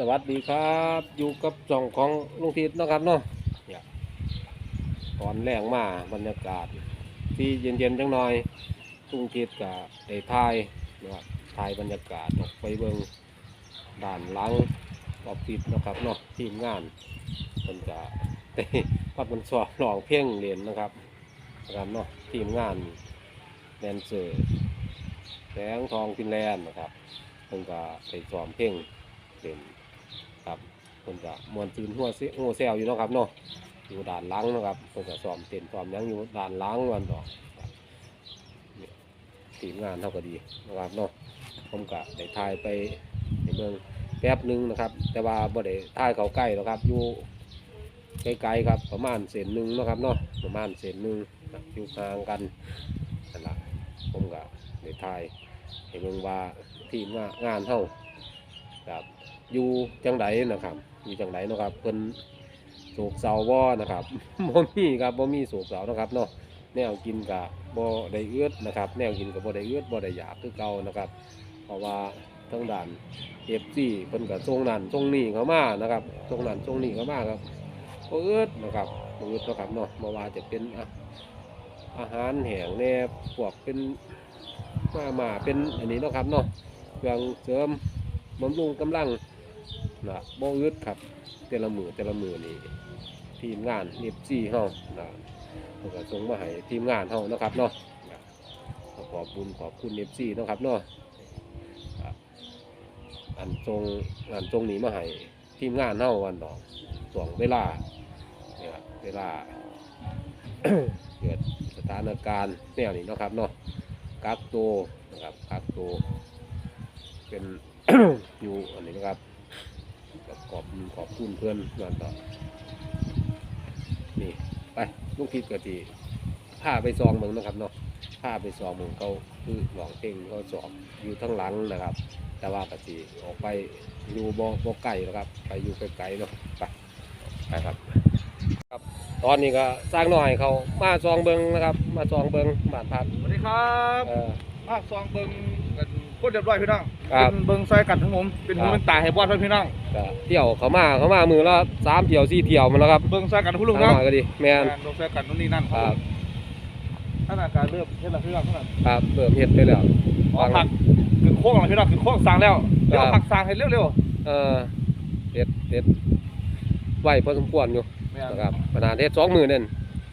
สวัสดีครับ อยู่กับช่องของลุงทิศนะครับเนาะตอนแรงมาบรรยากาศ ที่เย็นๆจังหน่อยลุงทิศกับได้ถ่ายนะครับถ่ายบรรยากาศออกไปเบิงด่านหลังออฟฟิศนะครับเนาะทีมงานมันจะได้พัดมันสอบร้องเพลงเรียนนะครับนะครับเนาะทีมงานแดนเซอร์แสงทองฟินแลนด์นะครับเพิ่นก็ไปซ้อมเพลงเป็น ครับคนจะมวนซืนหัวเซหัวแซวอยู่เนาะครับเนาะอยู่ด่านล้างนาะครับคนจะซ้อมเต้นซ้อมยังอยู่ด่านล้างวันดอกครับเนี่ยทีมงานเท่าก็ดีนะครับเนาะผมกะได้ถ่ายไปในเมืองแป๊บหนึงนะครับ แต่ว่าบ่ได้ถ่ายเขาใกล้หรอกครับ อยู่ไกลๆครับ ประมาณเศษหนึ่งนะครับเนาะประมาณเศษหนึ่งอยู่ห่างกันนั่นละผมกะได้ถ่ายให้เบิ่งว่าทีมงานเท่าครับ อยู่จังไดนะครับอยู่จังไดเนะครับเพิ่นโศกเศร้าบ่นะครับบ่มีครับบ่มีโศกเศร้านะครับเนาะแนวกินก็บ่ได้เอื้อดนะครับแนวกินก็บ่ได้เอื้อดบ่ได้อยากคือเก่านะครับ เพราะว่าทางด้าน FC เพิ่นก็ส่งนั่นส่งนี่เข้ามานะครับส่งนั่นส่งนี่เข้ามาครับบ่เอื้อดนะครับบ่เอื้อดนะครับเนาะบ่ว่าจะเป็นอะอาหารแห้งแน่พวกเป็นมามาเป็นอันนี้เนาะครับเนาะเครื่องเสริมบำรุงกำลัง นะบ่อึดครับแต่ละมือแต่ละมือนี่ทีมงานเอฟซีเฮานะเพิ่นก็ส่งมาให้ทีมงานเฮานะครับเนาะขอบคุณขอบคุณเอฟซีนะครับเนาะอันทรงอันทรงนี้มาให้ทีมงานเฮาวันดอกช่งเวลาเนี่ยเวลาเกิดสถานการณ์แนวนี้นะครับเนาะกักตัวนะครับกักตัวเป็นอยู่อันนี้นะครับ ขอบคุณขอบคุณเพื่อนงานต่อนี่ไปลูกทิศกะทีพาไปซองเมืองนะครับเนาะพาไปซองเมืองเขาคือหลองเพ่งเขาสอบอยู่ทั้งหลังนะครับ แต่ว่ากะทีออกไปอยู่บ่บ่ไกลนะครับ ไปอยู่ไกลๆเนาะไปไปครับครับ ตอนนี้ก็สร้างหน่อยเขามาซองเบิงนะครับ มาซองเบิงบ้านพักสวัสดีครับเออภาคซองเบิงกันโค ตรเรียบร้อยพี่น้องครับ เป็นเบิงซอยกันทั้งผมเป็นหูครับเป็นตาให้บอดเพื่อนพี่น้องก็เที่ยวเขามาเขามามือละสามเที่ยวสี่เที่ยวมันแล้วครับเบิงซอยกันทุกลุงหาเนาะหน่อยก็ดีแมนงานเบิงซอยกันนู่นนี่นั่นครับท่านอาการเริ่มเฮ็ดแล้วพี่น้องเท่านั้นครับเริ่มเห็ดไปแล้ว อ๋อผักคือโค้งแล้วพี่น้องคือโค้งสร้างแล้วเดี๋ยวครับ ผักสร้างให้เร็วเออเห็ดเห็ดไหวพอสมควรอยู่ๆแม่นนะครับขนาดเห็ดสองมือเน่น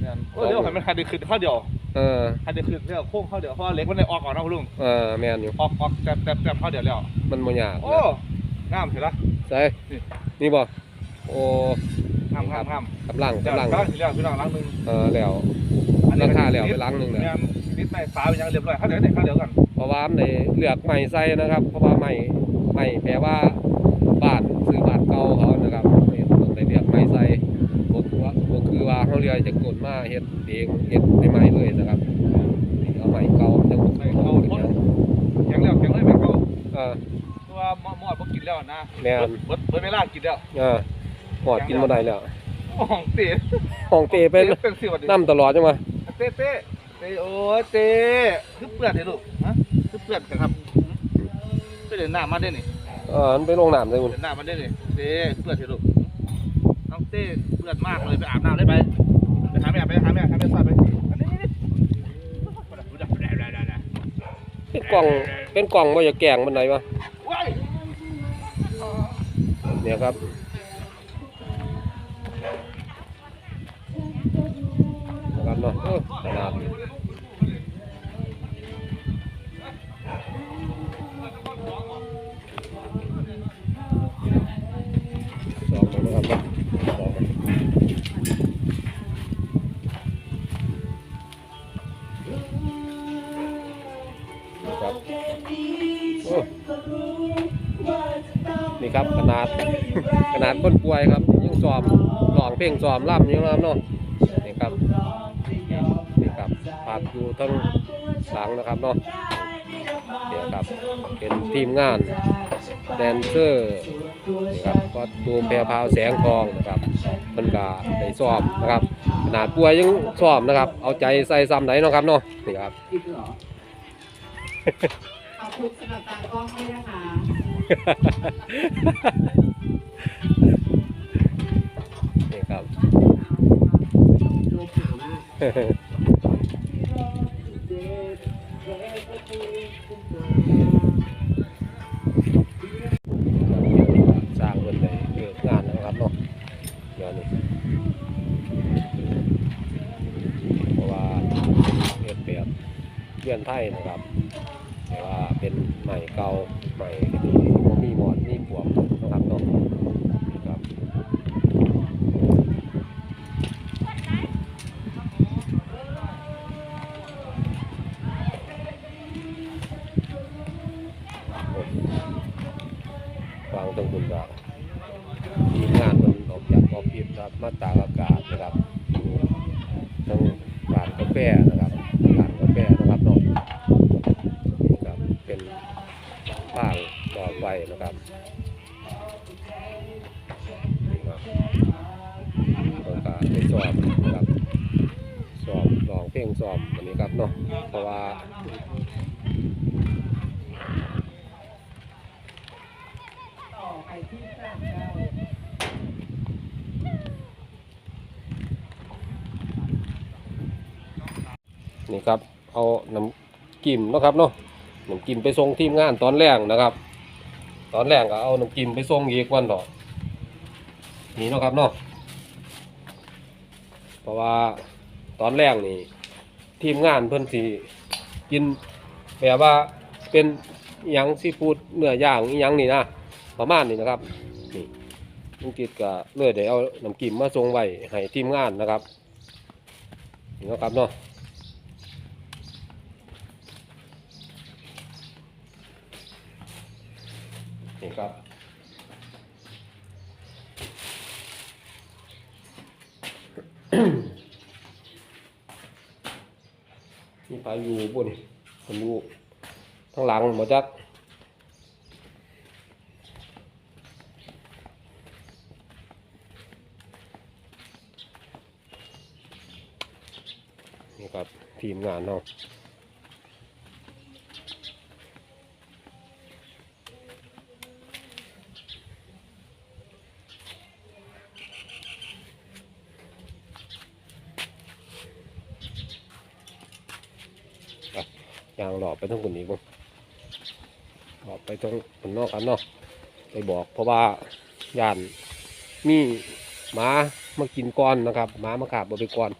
แม่นโอ้เดี๋ยวให้มันคันเดียวขึ้นข้าวเดียว เออคันเดียวขึ้นเดี๋ยวโค้งข้าวเดียวเพราะว่าเหล็กมันได้ออกก่อนนะคุณลุงเออแมนอยู่ ออกออกแตบแตบแตบข้าวเดียวแล้วมันบ่ยากโอ้งามเห็นละใช่นี่บ่โอ้งามงามงามกำลังเดี๋ยวกำลังกำลังสิแล้วพี่น้องล้างมือเออแล้ว ราคาแล้วไปล้างหนึ่งเนี่ยแม่นนิดในฟ้าเป็นยังเรียบร้อยข้าวเดียวเนี่ยข้าวเดียวกันเพราะว่ามันได้เลือกใหม่ใส่นะครับ เพราะว่าใหม่ใหม่แปลว่าบ้านซื้อบ้านเก่าเขานะครับต้องได้เลือกใหม่ใส่บ่คือว่าบ่คือ ว่าเขาเรียกจะกดมาเฮ็ดเองเฮ็ดใหม่ๆเลยนะครับเอาใหม่เก่าจังบ่ใหม่เก่าเก่าเป็นหยังแข็งแล้วแข็งเลยแม่เก่าเออเพราะว่ามอมอดบ่กินแล้วนะแม่นเบิดเบิดเวลากินแล้วเออหอดกินบ่ได้แล้วโอ้ของเตะห้องเตเป็นเป็นสิวันนี้น้ำตลอดจังว่าเตะเตะเตะโอ้ยเตะคือเปื่อนเด้ลูกฮะคือเปื่อนกันครับไปเดินหน้ามาได้นี่เออมันไปลงน้ำเลยคุณเดินหน้ามาได้นี่เตะเปื่อนเด้ลูกน้องเต้เปื่อนมากเลยไปอาบน้ำได้ไป ไปหาแม่ไปหาแม่หาแม่สอนไปอันนี้นี่นี่เป็นกล่องเป็นกล่องว่าอย่าแกล้งมันไหนวะเนี่ยครับนะครับเนาะขนาด คนป่วยครับยังสอบหลองเพลงสอบล่ำอยู่นะครับเนาะนี่ครับนี่ครับฝากอยู่ทั้งหลังนะครับเนาะนี่ครับเป็นทีมงานแดนเซอร์นี่ครับก็ตูมแพรพราวแสงทองนะครับเพิ่นก็ได้ซ้อมนะครับขนาดป่วยยังซ้อมนะครับ เอาใจใส่ซ้ำไหนเนาะครับเนาะนี่ครับขอบคุณสำหรับตากล้องด้วยนะคะ สร้างเพิ่นได้เลิกงานแล้วครับเนาะเดี๋ยวนี้เพราะว่าเฮ็ดแบบเยื่อนไทยนะครับ แต่ว่าเป็นใหม่เก่าใหม่ ไฟนะครับนี่ครับต้องการไปสอบนะครับสอบลองเพลงสอบวันนี้ครับเนาะเพราะว่านี่ครับเอาน้ำกิมนะครับเนาะน้ำกิมไปส่งทีมงานตอนแรกนะครับ ตอนแรกก็เอาน้ำกิมไปส่งอีกวันต่อนี่เนาะครับเนาะเพราะว่าตอนแรกนี่ทีมงานเพิ่นสิกินแบบว่าเป็นยังซีฟูดเนื้อย่างยังนี่นะประมาณนี้นะครับนี่ลุงกิดก็เลยได้เอาน้ำกิมมาส่งไว้ให้ทีมงานนะครับนี่เนาะครับเนาะ นี่ครับ มีไฟอยู่บนผมอยู่ข้างหลังหมดจักนี่ครับทีมงานเนาะ ยางหลอบไปทั้งคนนี้บ่หลอบไปทั้งคนนอกกันเนาะไปบอกเพราะว่าย่านมีหมามากินก้อนนะครับหมามาขาบบไปก่อน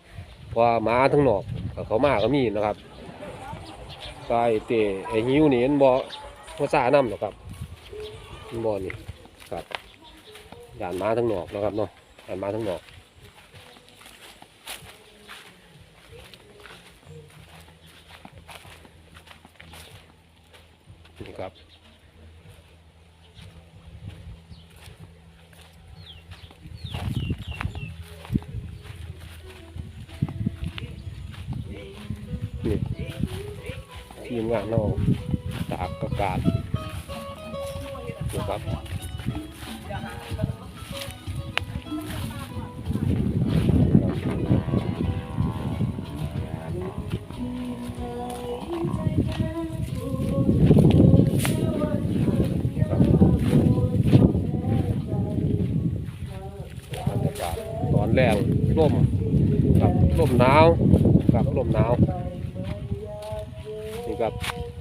เพราะหมาทั้งนอกกับเขามาก็มีนะครับก็ไอเตะไอหิวนี่มันบ่ภาษาน้ำหรอกครับมันบ่นี่ครับย่านหมาทั้งนอกนะครับเนาะย่านหมาทั้งนอก ทีมงานเราตากอากาศนี่ครับตอนแรกร่มกับร่มหนาวกับร่มหนาว นี่ครับ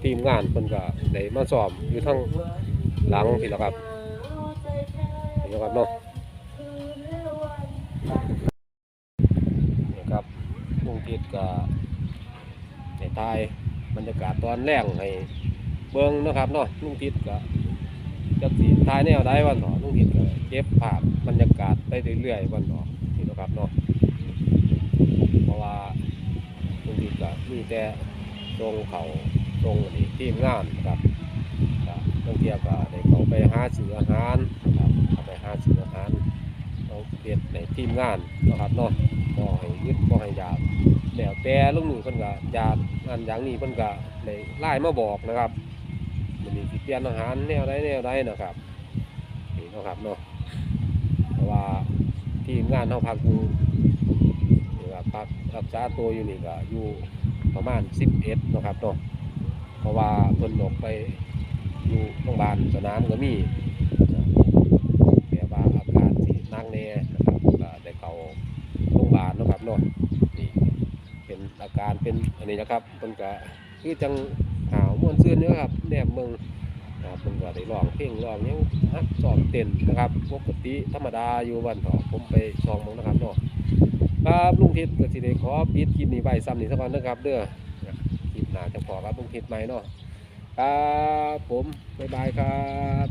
ทีมงานเพิ่นก็ได้มาสอบอยู่ทั้งหลังพี่แล้วครับนี่ครับเนาะนี่ครับลุงทิศก็ในทายบรรยากาศตอนแรกให้เบิ่งนะครับเนาะลุงทิศก็จักสิทายแนวใดวันเนาะลุงทิศก็เก็บภาพบรรยากาศไปเรื่อยๆวันเนาะนี่เนะครับเนาะเพราะว่าลุงทิศก็มีแต่ ตรงเขาตรงนี้ทีมงานนะครับก็บางเทีก็ได้เขาไปหาซื้ออาหารนะครับเขาไปหาซื้ออาหารเราเปลี่ยนในทีมงานนะครับเนาะบ่ให้ยึดบ่ให้ยาแล้วแต่ลุงหนึ่งเพิ่นก็ยากงานอย่างนี้เพิ่นก็ได้ไล่มาบอกนะครับมันนี้สิเปลี่ยนอาหารแนวใดแนวใดนะครับนี่นะครับเนาะเพราะว่าทีมงานเฮาพักอยู่นี่ว่าพักรักษาตัวอยู่นี่ก็อยู่ ประมาณ 11นะครับเนาะเพราะว่าเพิ่นออกไปอยู่โรงพยาบาลสนามก็มีแบบว่าอาการที่นักแน่นะครับก็ได้เขาโรงพยาบาลนะครับเนาะนี่เป็นอาการเป็นอันนี้นะครับเพิ่นก็คือจังหาวมวนซื่นเนี้อครับแนบเมืองครับนก็ได้ลองเพลงลองยังฮักสอบเต้นนะครับปกติธรรมดาอยู่วันถอผมไปซองมองนะครับเนาะ ครับลุงทิศก็สิได้ขอปิดคลิปนี้ไว้ซ้ำนี้สักวันนะครับ เด้อคลิปหน้าจะพอครับลุงทิศใหม่เนาะครับผมบ๊ายบายครับ